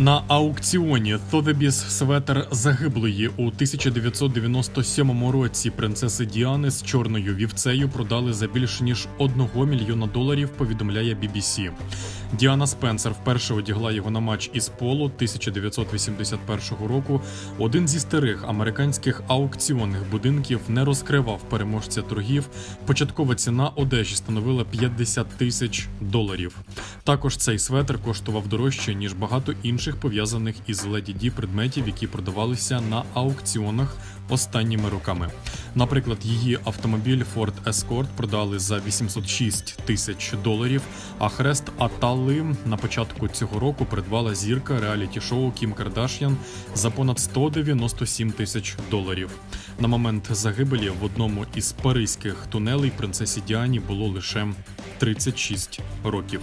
На аукціоні Thotebis светер загиблої у 1997 році принцеси Діани з чорною вівцею продали за більше ніж 1 мільйона доларів. Повідомляє BBC. Діана Спенсер вперше одягла його на матч із поло 1981 року. Один зі старих американських аукціонних будинків не розкривав переможця торгів. Початкова ціна одежі становила 50 тисяч доларів. Також цей светр коштував дорожче ніж багато інших пов'язаних із Леді Ді предметів, які продавалися на аукціонах останніми роками. Наприклад, її автомобіль Ford Escort продали за 806 тисяч доларів. А хрест Атали на початку цього року придбала зірка реаліті-шоу Кім Кардаш'ян за понад 197 тисяч доларів. На момент загибелі в одному із паризьких тунелей принцесі Діані було лише 36 років.